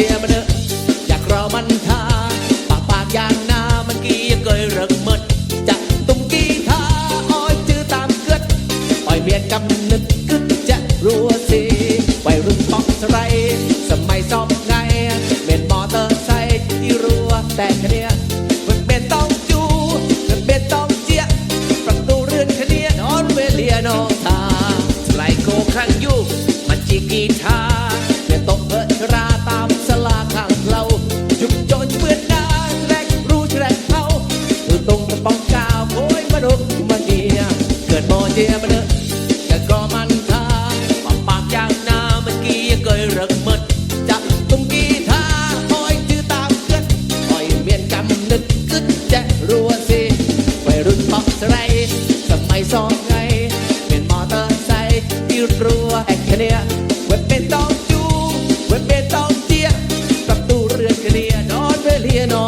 ียมันเอยากรอมันทาปากปากยางนามันกี้ยังเกยระกมดจะตุ้มกี้ทาอ้อยจื้อตามเกิดปล่อยเมียกำนึกกึดจะรัวสีวัรุ่นป๊อกสไรสมัยซ้อมไงเป็นมอเตอร์ไซค์ที่รัวแต่เนี้ยมันเป็นต้องจูมันเป็นต้องเจี๊ยประตูเรือนเนี้ยนอนเวเลียนองตาสไลโกข้างยุมันจีกีทา เดียมันะก็มันค่าปากย่างนามื่กี้เกยริกมดจะตรงกีทาคอยจื้ตาคอยเมียนกำนึกจะรัวสิวัรุนป๊อปไรสมัยองไงเมียนมอเตอไซค์ดรัวแอคเนียเว็บเป็นต้องจูเว็บเป็นต้องเจียประตูเรือนเนียนอนเรียนอน